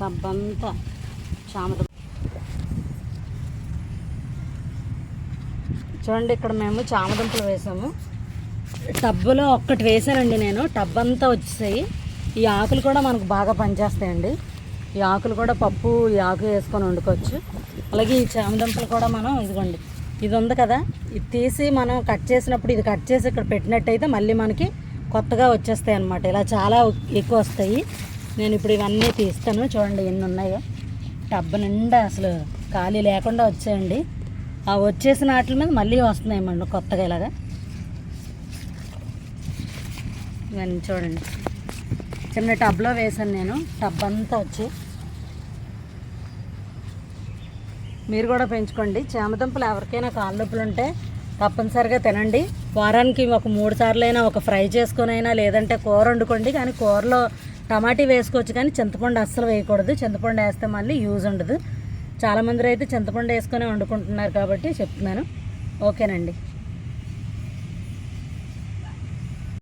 టబ్బంతా అంతా చూడండి ఇక్కడ మేము చామదుంపలు వేసాము. టబ్బులో ఒక్కటి వేసానండి నేను. టబ్ అంతా వచ్చేసాయి. ఈ ఆకులు కూడా మనకు బాగా పనిచేస్తాయండి. ఈ ఆకులు కూడా పప్పు ఈ ఆకు వేసుకొని వండుకోవచ్చు. అలాగే ఈ చామదుంపలు కూడా మనం ఇదిగోండి. ఇది ఉంది కదా. ఇది తీసి మనం కట్ చేసినప్పుడు ఇది కట్ చేసి ఇక్కడ పెట్టినట్టయితే మళ్ళీ మనకి కొత్తగా వచ్చేస్తాయి అన్నమాట ఇలా చాలా ఎక్కువ వస్తాయి. నేను ఇప్పుడు ఇవన్నీ తీస్తాను. చూడండి ఎన్ని ఉన్నాయో. టబ్బు నిండా అసలు ఖాళీ లేకుండా వచ్చాయండి. ఆ వచ్చేసిన వాటి మీద మళ్ళీ వస్తున్నాయి మన కొత్తగా ఇలాగా. ఇవన్నీ చూడండి. చిన్న టబ్లో వేసాను నేను. టబ్ అంతా వచ్చి. మీరు కూడా పెంచుకోండి. చేమదుంపలు ఎవరికైనా కాళ్ళొప్పులు ఉంటే తప్పనిసరిగా తినండి. వారానికి ఒక మూడు సార్లు అయినా ఒక ఫ్రై చేసుకునైనా లేదంటే కూర వండుకోండి. కానీ కూరలో టమాటీ వేసుకోవచ్చు కానీ చింతపండు అస్సలు వేయకూడదు. చింతపండు వేస్తే మళ్ళీ యూజ్ ఉండదు. చాలామంది అయితే చింతపండు వేసుకొని వండుకుంటున్నారు కాబట్టి చెప్తున్నాను. ఓకేనండి.